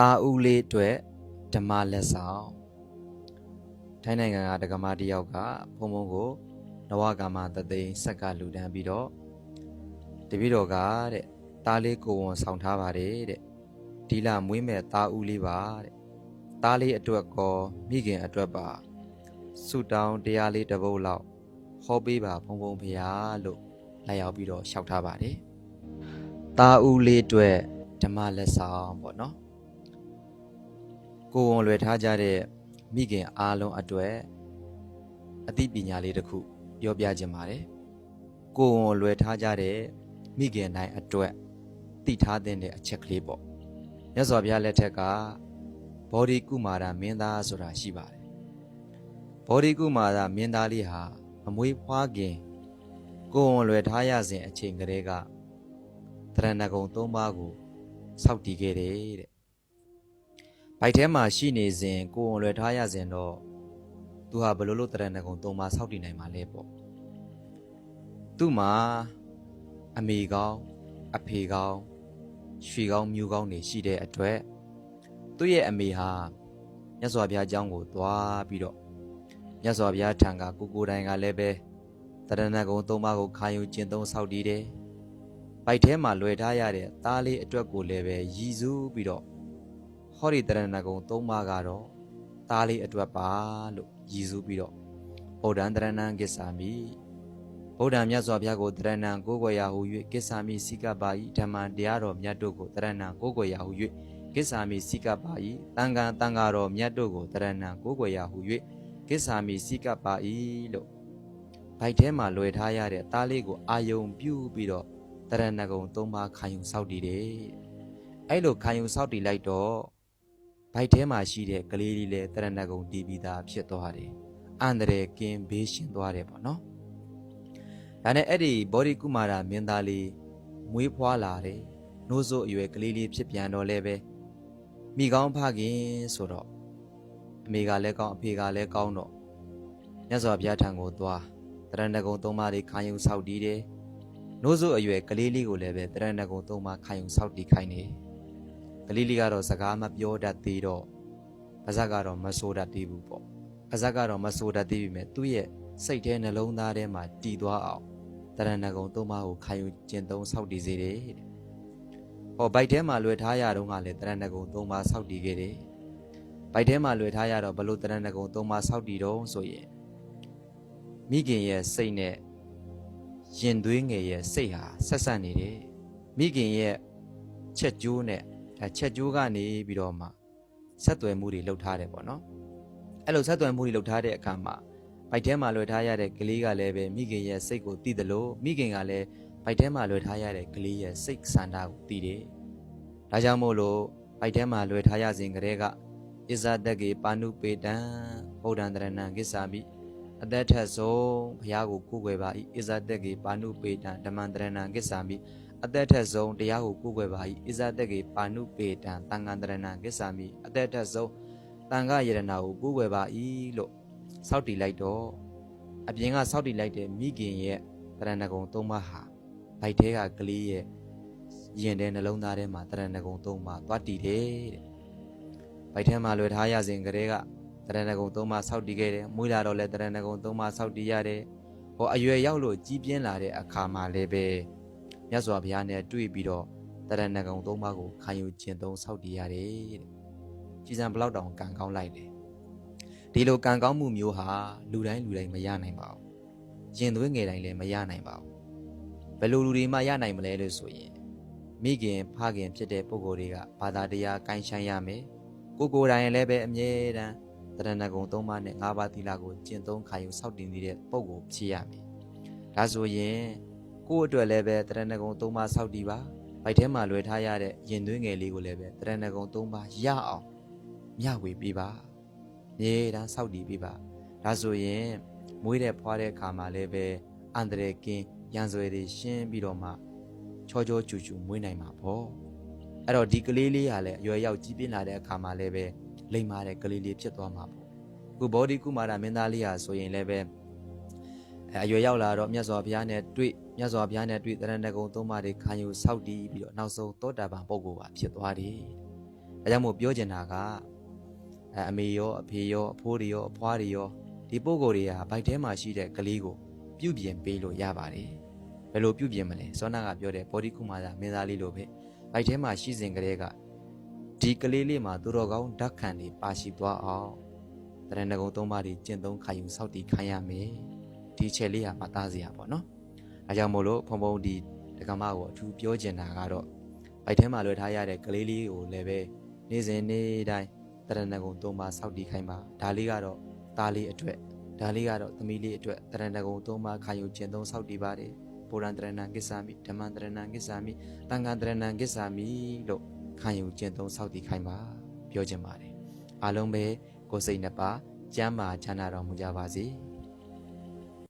တာဦးလေးအတွက်ဓမ္မလက်ဆောင်ထိုင်းနိုင်ငံကဒကမာတယောက်ကဘုံဘုံကိုနဝကမသသိန်းဆက်ကလူတန်းပြီးတော့တပည့်တော်ကတဲ့သားလေးကိုဝန်ဆောင်ထားပါတယ်တဲ့ဒီလမွေးမဲ့သားဦးလေးပါတဲ့သားလေးအတွက်ကောမိခင်အတွက်ပါဆုတောင်းတရားလေးတစ်ပုဒ်လောက်ဟောပေးပါဘုံဘုံဖရာလို့လိုက်ရောက်ပြီးတော့လျှောက်ထားပါတယ်သားဦးလေးအတွက်ဓမ္မလက်ဆောင်ပေါ့နော် ကိုယ်ဝန်လွယ်ထားကြတဲ့မိခင်အားလုံးအတွက်အသိပညာလေးတစ်ခုပြောပြခြင်းပါတယ်။ကိုယ်ဝန်လွယ်ထားကြတဲ့မိခင်တိုင်းအတွက်သိထားတဲ့အချက်ကလေးပေါ့။မြတ်စွာဘုရားလက်ထက်ကဘောဓိကုမာရမင်းသားဆိုတာရှိပါတယ်။ဘောဓိကုမာရမင်းသားလေးဟာအမွေးဖွားခင်ကိုယ်ဝန်လွယ်ထားရစဉ်အချိန်ကလေးကတရဏဂုံ၃ပါးကိုစောင့်တည်ခဲ့တယ်တဲ့ ဘိုက်ထဲမှာရှိနေစဉ်ကိုယ်ဝန်လွယ်ထားရစဉ်တော့သူဟာဘယ်လိုလုပ်တရဏဂုံသုံးပါဆောက်တည်နိုင်မှာလဲပေါ့သူ့မှာအမေကောင်းအဖေကောင်းရွှေကောင်းမြူကောင်းတွေရှိတဲ့အတွက်သူ့ရဲ့အမေဟာမြတ်စွာဘုရားအကြောင်းကိုသွားပြီးတော့မြတ်စွာဘုရားထံကကိုကိုတိုင်ကလည်းပဲတရဏဂုံသုံးပါကိုခံယူကျင့်သုံးဆောက်တည်တယ်ဘိုက်ထဲမှာလွယ်ထားရတဲ့သားလေးအတွက်ကိုလည်းပဲရည်စူးပြီးတော့ ဟောဒီတရဏဂုံ၃ပါးကတော့သားလေးအတွက်ပါလို့ရည်စူးပြီးတော့ဗုဒ္ဓံတရဏံကိစ္ဆာမိဗုဒ္ဓံမြတ်စွာဘုရားကိုတရဏံကိုးကွယ်ရာဟု၍ကိစ္ဆာမိစိကပါဤဓမ္မံတရားတော်မြတ်တို့ကိုတရဏံကိုးကွယ်ရာဟု၍ကိစ္ဆာမိစိကပါဤတန်ခါတန်ခါတော်မြတ်တို့ကိုတရဏံကိုးကွယ်ရာဟု၍ကိစ္ဆာမိစိကပါဤလို့ဘိုက်ထဲမှာလွယ်ထားရတဲ့သားလေးကိုအာယုံပြုပြီးတော့တရဏဂုံ၃ပါးခံယူစောင့်တည်တယ်အဲ့လိုခံယူစောင့်တည်လိုက်တော့ ဘိုက်ထဲမှာရှိတဲ့ကလေးလေးလည်းတရဏဂုံတီးပြီးသားဖြစ်သွားတယ်။အန္တရာယ်ကင်းဘေးရှင်သွားတယ်ပေါ့နော်။ဒါနဲ့အဲ့ဒီဘောဓိကုမာရမင်းသားလေးမွေးဖွားလာတယ်။နိုးစို့အရွယ်ကလေးလေးဖြစ်ပြန်တော့လည်းပဲမိကောင်းဖခင်ဆိုတော့အမေကလည်းကောင်းအဖေကလည်းကောင်းတော့မြတ်စွာဘုရားထံကိုသွားတရဏဂုံသုံးပါးလေးခံယူဆောက်တည်တယ်။နိုးစို့အရွယ်ကလေးလေးကိုလည်းပဲတရဏဂုံသုံးပါးခံယူဆောက်တည်ခိုင်းတယ်။ ကလေးလေးကတော့စကားမပြောတတ်သေးတော့ပါဇက်ကတော့မဆိုးတတ်သေးဘူးပေါ့ပါဇက်ကတော့မဆိုးတတ်သေးပြီမဲ့သူ့ရဲ့စိတ်ထဲနှလုံးသားထဲမှာတည်သွားအောင်တရဏဂုံသုံးပါးကိုခံယူကျင့်သုံးဆောက်တည်စေတယ်တဲ့ဟောဘိုက်ထဲမှာလွယ်ထားရတော့ကလည်းတရဏဂုံသုံးပါးဆောက်တည်ခဲ့တယ်ဘိုက်ထဲမှာလွယ်ထားရတော့ဘလို့တရဏဂုံသုံးပါးဆောက်တည်တော့ဆိုရင်မိခင်ရဲ့စိတ်နဲ့ရင်သွေးငယ်ရဲ့စိတ်ဟာဆက်ဆက်နေတယ်မိခင်ရဲ့ချက်ကျိုးနဲ့ ဒါချက်ကျိုးကနေပြီးတော့မှဆက်သွယ်မှုတွေလုပ်ထားတယ်ပေါ့နော်အဲ့လိုဆက်သွယ်မှုတွေလုပ်ထားတဲ့အခါမှာဘိုက်ထဲမှာလွယ်ထားရတဲ့ကလေးကလည်းပဲမိခင်ရဲ့စိတ်ကိုသိတယ်လို့မိခင်ကလည်းဘိုက်ထဲမှာလွယ်ထားရတဲ့ကလေးရဲ့စိတ်ဆန္ဒကိုသိတယ်ဒါကြောင့်မို့လို့ဘိုက်ထဲမှာလွယ်ထားရစဉ်ကလေးကအစ္ဆတကေပါဏုပေတံဗုဒ္ဓံတရဏံကိစ္ဆာမိအသက်ထက်ဆုံးဘုရားကိုကိုးကွယ်ပါ၏အစ္ဆတကေပါဏုပေတံဓမ္မံတရဏံကိစ္ဆာမိ အသက်ထက်ဆုံးတရားကိုကိုးကွယ်ပါ၏ဣဇတက်ကပါဏုပေတံတန်ခန္တရဏကိစ္ဆာမိအသက်ထက်ဆုံးတန်ခယရဏကိုကိုးကွယ်ပါ၏လို့စောက်တည်လိုက်တော့အပြင်ကစောက်တည်လိုက်တဲ့မိခင်ရဲ့တရဏဂုံသုံးပါးဟာဗိုက်ထဲကကလေးရဲ့ရင်ထဲနှလုံးသားထဲမှာတရဏဂုံသုံးပါးသွားတည်တယ်တဲ့ဗိုက်ထဲမှာလွယ်ထားရစဉ်ကလေးကတရဏဂုံသုံးပါးစောက်တည်ခဲ့တယ်မွေးလာတော့လဲတရဏဂုံသုံးပါးစောက်တည်ရတယ်ဟောအရွယ်ရောက်လို့ကြီးပြင်းလာတဲ့အခါမှာလည်းပဲ မြတ်စွာဘုရားနဲ့တွေ့ပြီးတော့တရဏဂုံသုံးပါးကိုခံယူခြင်းသုံးဆောက်တည်ရတယ်တဲ့ကြည်စံဘလောက်တောင်ကံကောင်းလိုက်တယ်ဒီလိုကံကောင်းမှုမျိုးဟာလူတိုင်းလူတိုင်းမရနိုင်ပါဘူးရင်သွေးငယ်တိုင်းလည်းမရနိုင်ပါဘူးဘယ်လိုလူတွေမှရနိုင်မလဲလို့ဆိုရင်မိခင်ဖခင်ဖြစ်တဲ့ပုဂ္ဂိုလ်တွေကဘာသာတရားကိုင်းဆိုင်ရမယ်ကိုကိုယ်တိုင်လည်းပဲအမြဲတမ်းတရဏဂုံသုံးပါးနဲ့၅ပါးသီလကိုကျင့်သုံးခံယူဆောက်တည်နေတဲ့ပုဂ္ဂိုလ်ဖြစ်ရမယ်ဒါဆိုရင် ကိုယ့်အတွက်လည်းပဲတရဏဂုံ၃ပါးစောက်တည်ပါဗိုက်ထဲမှာလွယ်ထားရတဲ့ရင်သွေးငယ်လေးကိုလည်းပဲတရဏဂုံ၃ပါးရအောင်မျှဝေပေးပါမြေတန်းစောက်တည်ပေးပါဒါဆိုရင်မွေးတဲ့ဖွားတဲ့အခါမှာလည်းပဲအန္တရာယ်ကင်းရန်စွဲတွေရှင်းပြီးတော့မှချောချောချူချူမွေးနိုင်မှာပေါ့အဲ့တော့ဒီကလေးလေးဟာလည်းအရွယ်ရောက်ကြီးပြင်းလာတဲ့အခါမှာလည်းပဲလိမ္မာတဲ့ကလေးလေးဖြစ်သွားမှာပေါ့အခုဘောဓိကုမာရမင်းသားလေးဟာဆိုရင်လည်းပဲ အဲအရွယ်ရောက်လာတော့မြတ်စွာဘုရားနဲ့တွေ့မြတ်စွာဘုရားနဲ့တွေ့တရဏဂုံသုံးပါးတွေခံယူဆောက်တည်ပြီးတော့နောက်ဆုံးသောတာပန်ပုဂ္ဂိုလ်ပါဖြစ်သွားတယ်။ဒါဒါကြောင့်မို့ပြောချင်တာကအဲအမေရောအဖေရောအဖိုးတွေရောအဖွားတွေရောဒီပုံကိုယ်တွေကဘိုက်ထဲမှာရှိတဲ့ကလေးကိုပြုပြင်ပေးလို့ရပါတယ်ဘယ်လိုပြုပြင်မလဲစောနာကပြောတဲ့ဘောဒီကုမာသာမင်းသားလေးလိုပဲဘိုက်ထဲမှာရှိစဉ်ကလေးကဒီကလေးလေးမှာသူတော်ကောင်းဓာတ်ခံတွေပါရှိသွားအောင်တရဏဂုံသုံးပါးတွေကျင့်သုံးခံယူစောင့်တည်ခံရမယ် ဒီချက်လေးကမှတ်သားစရာပေါ့နော်အဲကြောင့်မို့လို့ဖုံဖုံဒီဒကမကိုအထူးပြောချင်တာကတော့ဘိုက်ထဲမှာလွှဲထားရတဲ့ကလေးလေးကိုလည်းပဲနေ့စဉ်နေ့တိုင်းတရဏဂုံသုံးပါးစောင့်တည်ခိုင်းပါဒါလေးကတော့သားလေးအတွက်ဒါလေးကတော့သမီးလေးအတွက်တရဏဂုံသုံးပါးခံယူကျင့်သုံးစောင့်တည်ပါတယ်ဗုဒ္ဓံတရဏံကိစ္ဆာမိဓမ္မံတရဏံကိစ္ဆာမိတန်ခါတရဏံကိစ္ဆာမိလို့ခံယူကျင့်သုံးစောင့်တည်ခိုင်းပါပြောချင်ပါတယ်အားလုံးပဲကိုယ်စိတ်နှစ်ပါးကျမ်းမာချမ်းသာတော်မူကြပါစေ